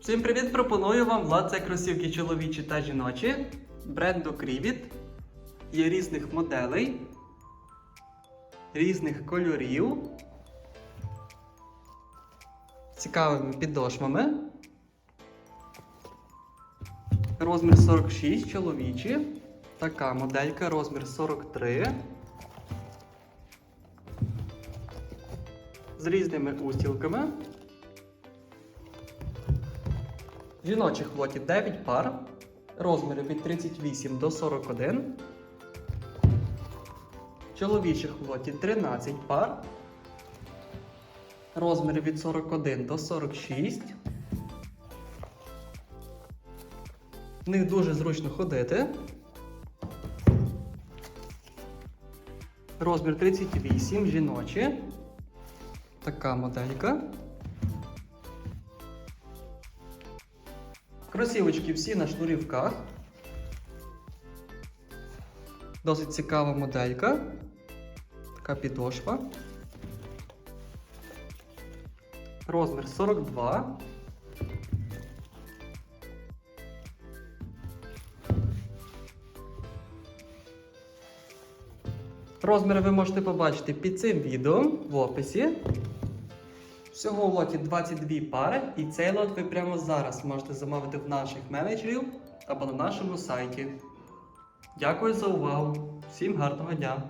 Всім привіт! Пропоную вам влад це кросівки чоловічі та жіночі бренду Крівіт. Є різних моделей, різних кольорів, цікавими підошвами. Розмір 46 чоловічі. Така моделька, розмір 43. З різними устілками. Жіночих лотів 9 пар. Розміри від 38 до 41. Чоловічих лоті 13 пар. Розміри від 41 до 46. В них дуже зручно ходити. Розмір 38 жіночі. Така моделька. Кросівочки всі на шнурівках. Досить цікава моделька. Така підошва. Розмір 42. Розміри ви можете побачити під цим відео в описі. Всього в лоті 22 пари, і цей лот ви прямо зараз можете замовити в наших менеджерів або на нашому сайті. Дякую за увагу! Всім гарного дня!